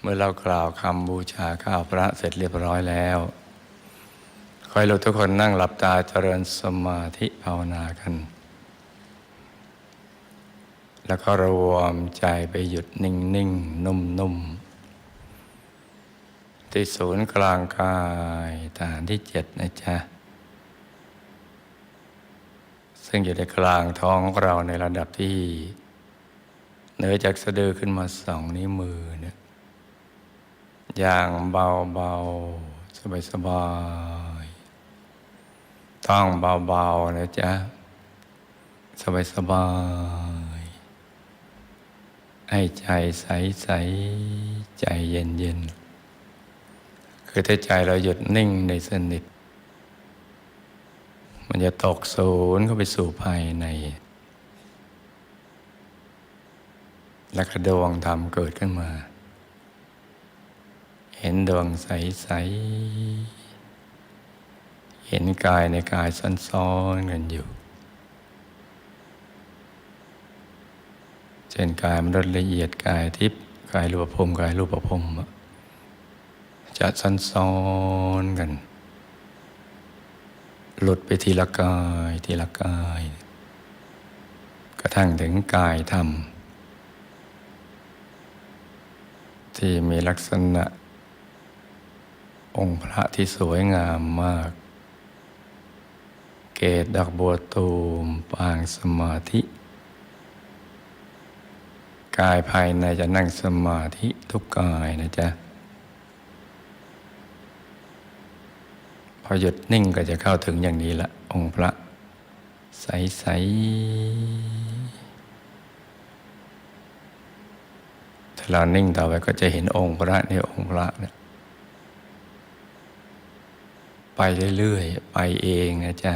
เมื่อเรากล่าวคำบูชาข้าวพระเสร็จเรียบร้อยแล้วขอให้เราทุกคนนั่งหลับตาเจริญสมาธิภาวนากัน แล้วก็รวมใจไปหยุดนิ่งนิ่งนุ่มนุ่มที่ศูนย์กลางกายฐานที่เจ็ดนะจ๊ะ ซึ่งอยู่ในกลางท้องของเราในระดับที่เหนือจากสะดือขึ้นมาสองนิ้วมือเนี่ย อย่างเบาเบาสบายสบาย ต้องเบาเบานะจ๊ะ สบายสบาย ให้ใจใสใสใจเย็นเย็น คือถ้าใจเราหยุดนิ่งในสนิท มันจะตกศูนย์เข้าไปสู่ภายใน และกระดวงธรรมเกิดขึ้นมา เห็นดวงใส ๆ เห็นกายในกายซ้อนๆกันอยู่ เช่นกายมันละเอียดกายทิพย์กายรูปภพกายรูปภพจะซ้อนๆกัน หลุดไปทีละกายทีละกาย กระทั่งถึงกายธรรมที่มีลักษณะ องค์พระที่สวยงามมาก เกศดอกบัวตูมปางสมาธิ กายภายในจะนั่งสมาธิทุกกายนะจ๊ะ พอหยุดนิ่งก็จะเข้าถึงอย่างนี้ละองค์พระ ใสๆถ้าเรานิ่งต่อไปก็จะเห็นองค์พระในองค์พระเนี่ย ไปเรื่อยๆ ไปเองนะจ๊ะ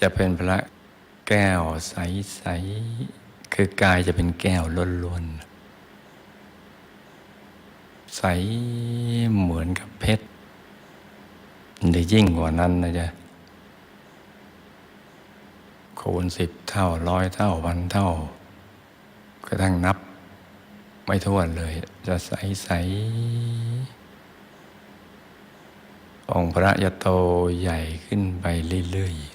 จะเป็นพระแก้วใสๆ คือกายจะเป็นแก้วล้วนๆ ใสเหมือนกับเพชรหรือยิ่งกว่านั้นนะจ๊ะคูณสิบเท่าร้อยเท่าพันเท่าก็ทั้งนับไม่ถ้วนเลย จะใสใสๆ องค์พระจะโตใหญ่ขึ้นไปเรื่อยๆ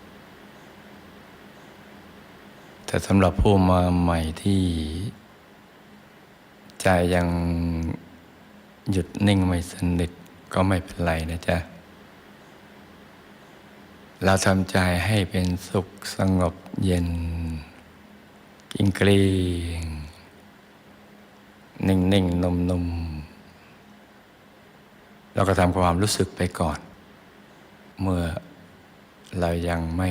แต่สำหรับผู้มาใหม่ที่ใจยังหยุดนิ่งไม่สนิทก็ไม่เป็นไรนะจ๊ะ เราทำใจให้เป็นสุขสงบเย็นกิงกรีงนิ่งนิ่งนมนม เราก็ทำความรู้สึกไปก่อน เมื่อเรายังไม่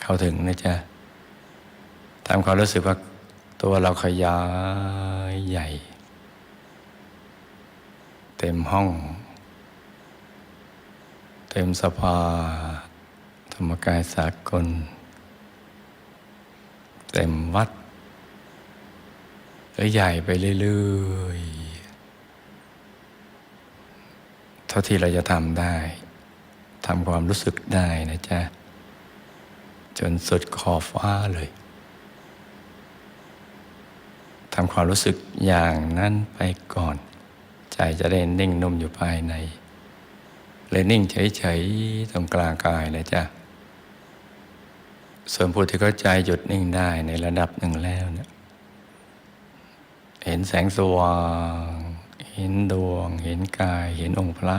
เข้าถึงนะจ๊ะทำความรู้สึกว่าตัวเราขยายใหญ่ เต็มห้อง เต็มสภา ธรรมกายสากล เต็มวัดแล้วใหญ่ไปเรื่อยๆ เท่าที่เราจะทำได้ทำความรู้สึกได้นะจ๊ะ จนสุดขอบฟ้าเลยทำความรู้สึกอย่างนั้นไปก่อน ใจจะได้นิ่งนุ่มอยู่ภายใน เลยนิ่งเฉยๆตรงกลางกายนะจ๊ะ ส่วนผู้ที่เข้าใจหยุดนิ่งได้ในระดับหนึ่งแล้วเนี่ยเห็นแสงสว่าง เห็นดวง เห็นกาย เห็นองค์พระ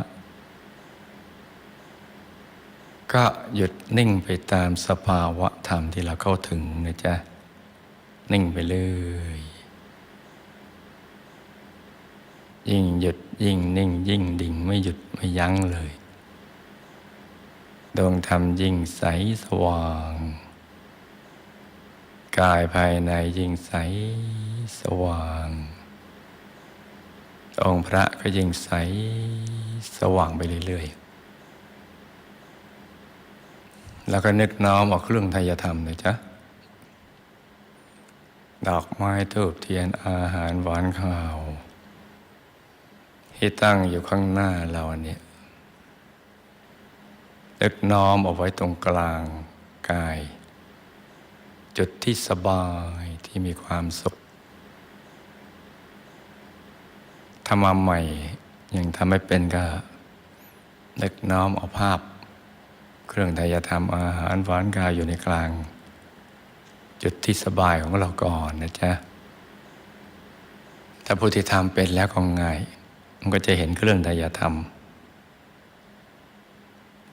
ก็หยุดนิ่งไปตามสภาวะธรรมที่เราเข้าถึงนะจ๊ะ นิ่งไปเลย ยิ่งหยุดยิ่งนิ่ง ยิ่งดิ่งไม่หยุดไม่ยั้งเลยดวงธรรมยิ่งใสสว่าง กายภายในยิ่งใสสว่าง องค์พระก็ยิ่งใสสว่างไปเรื่อยๆ แล้วก็นึกน้อมเออกเครื่องไทยธรรมนะจ๊ะ ดอกไม้ทูบเทียนอาหารหวานข้าว ที่ตั้งอยู่ข้างหน้าเราเนี่ยนึกน้อมเอาไว้ตรงกลางกาย จุดที่สบายที่มีความสุข ทำมาใหม่ ยังทำไม่เป็นก็นึกน้อมเอาภาพ เครื่องทายธรรมอาหารหวานกายอยู่ในกลาง จุดที่สบายของเราก่อนนะจ๊ะถ้าผู้ที่ทำเป็นแล้วก็ง่าย มันก็จะเห็นเครื่องทายธรรม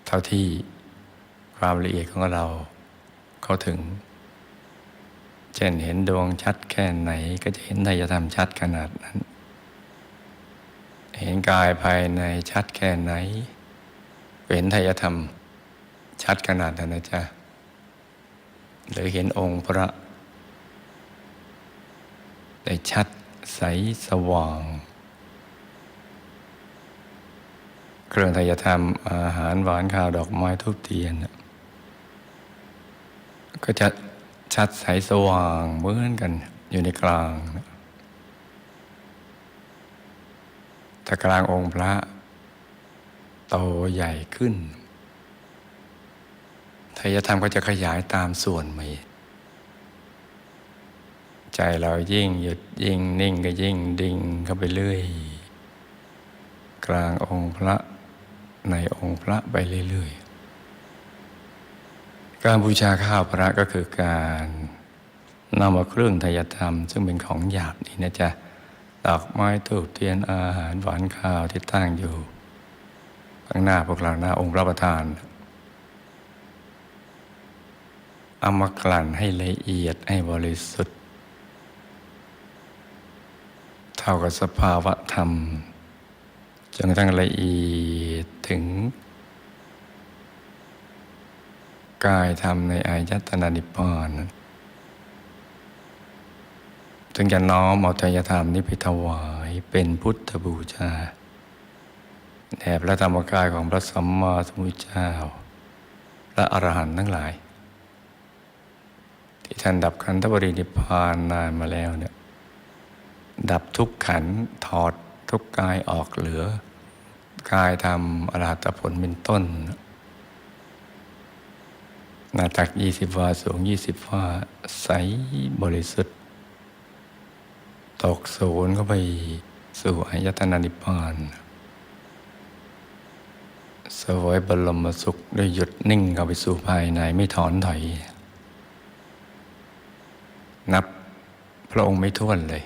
เท่าที่ความละเอียดของเราเข้าถึงเช่นเห็นดวงชัดแค่ไหนก็จะเห็นทายธรรมชัดขนาดนั้น เห็นกายภายในชัดแค่ไหน เห็นทายธรรม ชัดขนาดนั้นนะจ๊ะ หรือเห็นองค์พระ ได้ชัดใสสว่าง เครื่องทายธรรมอาหารหวานข้าวดอกไม้ทุกเทียน ก็จะชัดใสสว่างเหมือนกันอยู่ในกลางนะ ต่กลางองค์พระ โตใหญ่ขึ้นทายธรรมก็จะขยายตามส่วนไปใจเรายิ่งหยุดยิ่งนิ่งก็ยิ่งดิ่งเข้าไปเรื่อย กลางองค์พระในองค์พระไปเรื่อยๆ การบูชาข้าวพระก็คือการนำมาเครื่องทายธรรม ซึ่งเป็นของหยาบนี่นะจ๊ะ ดอกไม้ถูกเทียนอาหารหวานข้าวที่ตั้งอยู่ ข้างหน้าพวกเราหน้าองค์พระประธานเอามากลั่นให้ละเอียดให้บริสุทธิ์ เท่ากับสภาวะธรรมจนกระทั่งละเอียดถึง กายธรรมในอายตนะนิพพาน ถึงจะน้อมเอาใจธรรมนี้ไปถวายเป็นพุทธบูชาแด่พระธรรมกายของพระสัมมาสัมพุทธเจ้าและอรหันต์ทั้งหลาย ที่ท่านดับขันธปรินิพพานนานมาแล้วเนี่ยดับทุกขันถอดทุกกายออกเหลือ กายทำอรหัตผลเป็นต้นหน้าตักยี่สิบวาสูงยี่สิบวาใสบริสุทธิ์ ตกศูนย์เข้าไปสู่อายตนะนิพพานสวยบรมสุขด้หยุดนิ่งเข้าไปสู่ภายในไม่ถอนถอย นับพระองค์ไม่ท้วนเลย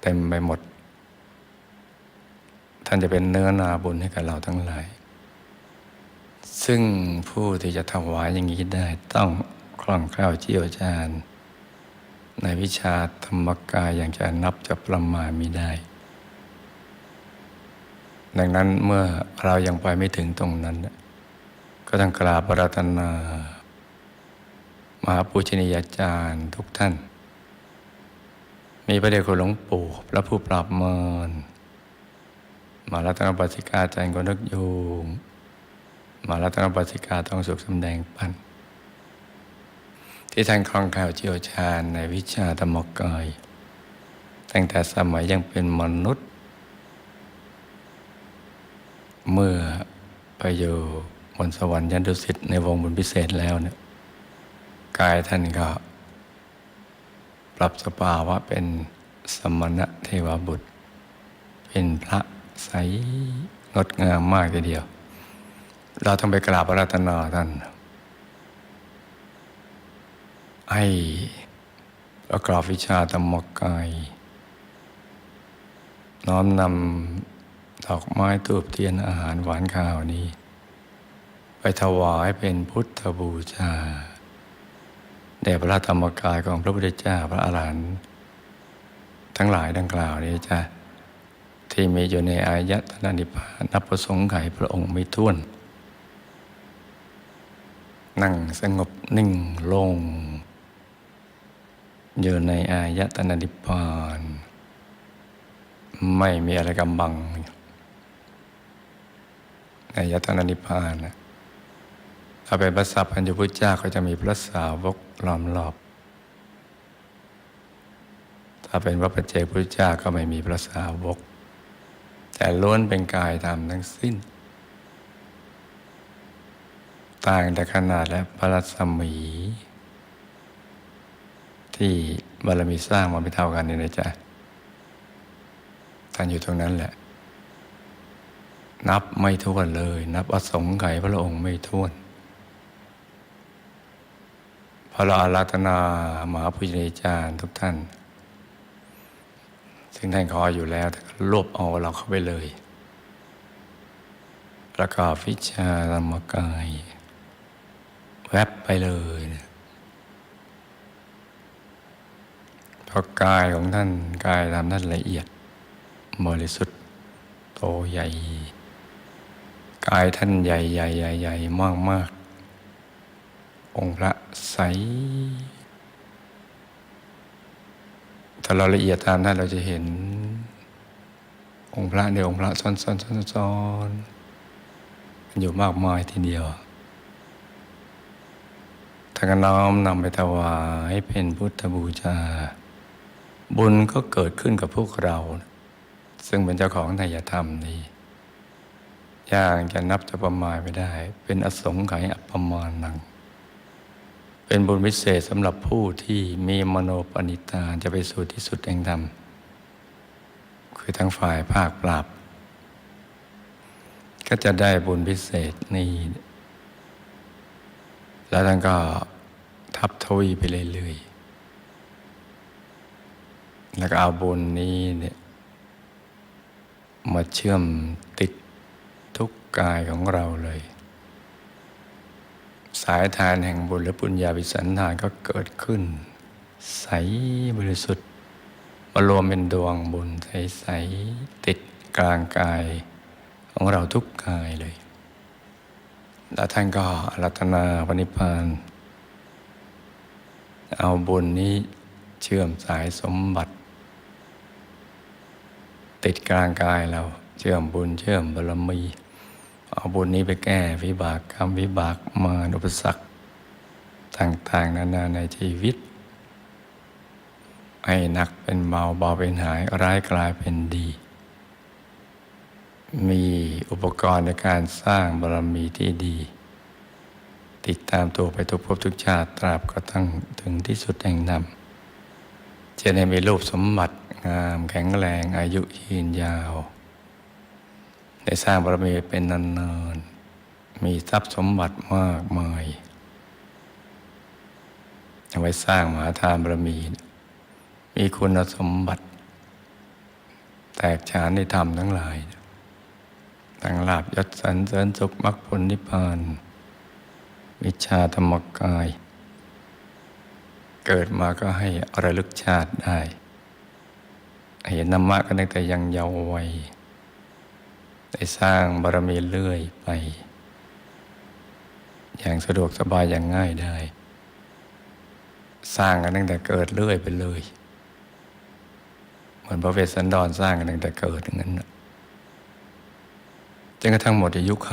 เต็มไปหมด ท่านจะเป็นเนื้อนาบุญให้กับเราทั้งหลาย ซึ่งผู้ที่จะถวายอย่างนี้ได้ต้องคล่องแคล่วเจียวจาน ในวิชาธรรมกายอย่างจะนับจะประมาณมิได้ ดังนั้นเมื่อเรายังไปไม่ถึงตรงนั้น ก็ต้องกราบปรารถนา มหาปูชนียาจารย์ทุกท่าน มีพระเดชคุณหลวงปู่พระผู้ปราบเมินมารัตนปัสิกาอาจารย์กนึกยูงมารัตนปัสสิกาต้องสุขสำแดงปัน ที่ท่านคล่องแคล่วเชี่ยวชาญในวิชาธรรมกาย ตั้งแต่สมัยยังเป็นมนุษย์ เมื่อไปอยู่บนสวรรค์ยันดุสิตในวงบุญพิเศษแล้วเนี่ยกายท่านก็ปรับสภาวะเป็นสมณะเทวบุตร เป็นพระใสงดงามมากทีเดียว เราต้องไปกราบพระรัตนาท่าน ให้ประกอบวิชาธรรมกาย น้อมนำดอกไม้ตูบเทียนอาหารหวานข้าวนี้ ไปถวายเป็นพุทธบูชาแด่พระธรรมกายของพระพุทธเจ้าพระอรหันต์ทั้งหลายดังกล่าวนี้จ้ะที่มีอยู่ในอายตนะนิพพานนับประสงค์ไขพระองค์ไม่ท้วน นั่งสงบนิ่งลง อยู่ในอายตนะนิพพานไม่มีอะไรกำบังอายตนะนิพพานนะถ้าเป็นพระสัพพัญญพุทธเจ้าก็จะมีพระสาวกล้อมรอบ ถ้าเป็นพระปัจเจกพุทธเจ้าก็ไม่มีพระสาวก แต่ล้วนเป็นกายธรรมทั้งสิ้น ต่างแต่ขนาดและพระรัศมี ที่บารมีสร้างมาไม่เท่ากันนี่นะจ๊ะท่านอยู่ตรงนั้นแหละ นับไม่ถ้วนเลย นับอสงไขยพระองค์ไม่ถ้วนพระอาราธนามหาพุทธเจารย์ทุกท่าน ซึ่งท่านคอยอยู่แล้วแต่รวบเอาเราเข้าไปเลยแล้วก็ฟิชาธรรมกาย แวบไปเลยเนี่ยเพ ราะกายของท่านกายทำท่านละเอียดบริสุทธิ์โตใหญ่ กายท่านใหญ่ใหญ่ใหญ่ใหญ่มากมากองค์พระใสถ้าเราละเอียดตามท่านเราจะเห็น องค์พระในองค์พระซ้อนซ้อนซ้อนซ้อนมันอยู่มากมายทีเดียวถ้าก็น้อมนำไปถวายเป็นพุทธบูชา บุญก็เกิดขึ้นกับพวกเรา ซึ่งเป็นเจ้าของนายธรรมนี้อย่างจะนับจะประมาณไม่ได้ เป็นอสงไขยอัปปมานัง เป็นบุญวิเศษสำหรับผู้ที่มีมโนปณิตาจะไปสู่ที่สุดแห่งธรรม คือทั้งฝ่ายภาคปราบก็จะได้บุญพิเศษนี้แล้วท่านก็ทับทวีไปเรื่อย แล้วก็เอาบุญนี้เนี่ยมาเชื่อมติดทุกกายของเราเลย สายทานแห่งบุญและปุญญาวิสันทานก็เกิดขึ้น ใสบริสุทธิ์มารวมเป็นดวงบุญใสๆติดกลางกายของเราทุกกายเลย แล้วท่านก็รัตนาปณิพานเอาบุญนี้เชื่อมสายสมบัติ ติดกลางกายเรา เชื่อมบุญเชื่อมบารมี เอาบุญนี้ไปแก้วิบากกรรมวิบากมารอุปสรรคต่างๆ นานาในชีวิต ให้หนักเป็นเบาเบาเป็นหายร้ายกลายเป็นดี มีอุปกรณ์ในการสร้างบารมีที่ดี ติดตามตัวไปทุกภพทุกชาติตราบกระทั่งถึงที่สุดแห่งนำจะได้มีรูปสมบัติ งามแข็งแรงอายุยืนยาว ได้สร้างบารมีเป็นนานๆ มีทรัพย์สมบัติมากมายเอาไว้สร้างมหาทานบารมี มีคุณสมบัติ แตกฉานในธรรมทั้งหลายทั้งลาบยศสรรเสริญสุขมรรคผลนิพพาน วิชาธรรมกาย เกิดมาก็ให้ระลึกชาติได้ เห็นธรรมะกันตั้งแต่ยังเยาว์วัยได้สร้างบารมีเรื่อยไป อย่างสะดวกสบายอย่างง่ายได้ สร้างกันตั้งแต่เกิดเรื่อยไปเลย เหมือนพระเวสสันดรสร้างกันตั้งแต่เกิดอย่างนั้นน่ะจนกระทั่งหมดอายุไข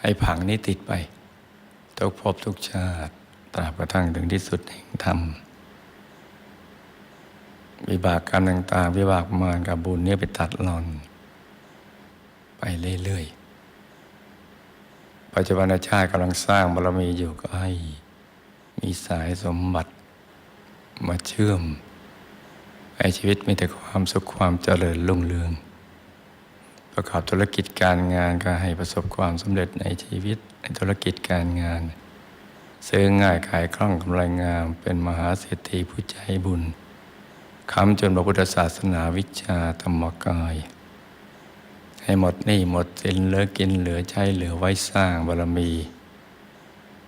ให้ผังนี้ติดไปทุกภพทุกชาติตราบกระทั่งถึงที่สุดแห่งธรรม วิบากกรรมต่าง ๆ วิบากมารกับบุญเนี่ยไปตัดหลอน ไปเรื่อยๆปัจจุบันชาติกำลังสร้างบารมีอยู่ก็ให้มีสายสมบัติมาเชื่อมให้ชีวิตมีแต่ความสุขความเจริญรุ่งเรือง ประกอบธุรกิจการงานก็ให้ประสบความสำเร็จในชีวิตในธุรกิจการงาน ซื้อง่ายขายคล่องกำไรงามเป็นมหาเศรษฐีผู้ใจบุญ คำจนพระพุทธศาสนาวิชาธรรมกาย ให้หมดหนี้หมดสินเหลือกินเหลือใช้เหลือไว้สร้างบารมี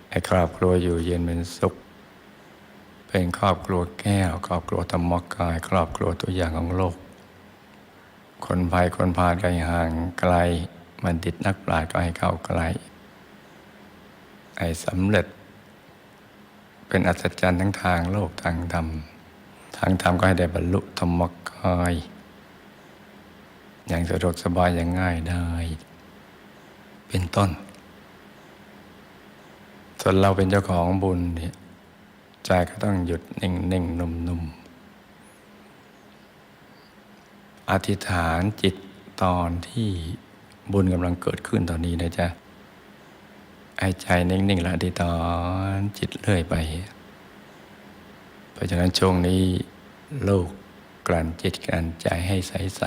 ให้ครอบครัวอยู่เย็นเป็นสุข เป็นครอบครัวแก้ว ครอบครัวธรรมกาย ครอบครัวตัวอย่างของโลก คนภัยคนพาลก็ให้ห่างไกลบัณฑิตนักปราชญ์ก็ให้เข้าใกล้ให้สำเร็จ เป็นอัศจรรย์ทั้งทางโลกทางธรรม ทางธรรมก็ให้ได้บรรลุธรรมกาย อย่างสะดวกสบายอย่างง่ายได้ เป็นต้น ส่วนเราเป็นเจ้าของบุญเนี่ยใจก็ต้องหยุดนิ่งนิ่งนุ่มนุ่มอธิษฐานจิตตอนที่บุญกำลังเกิดขึ้นตอนนี้นะจ๊ะไอ้ใจนิ่งๆแล้วอธิษฐานจิตเรื่อยไป เพราะฉะนั้นช่วงนี้โลกกลั่นจิตกลั่นใจให้ใส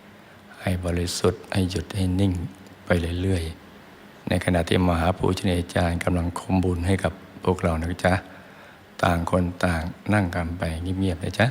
ๆ ให้บริสุทธิ์ให้หยุดให้นิ่งไปเรื่อยๆ ในขณะที่มหาภูชนียาจารย์กำลังคมบุญให้กับพวกเรานะจ๊ะ ต่างคนต่างนั่งกันไปเงียบๆนะจ๊ะ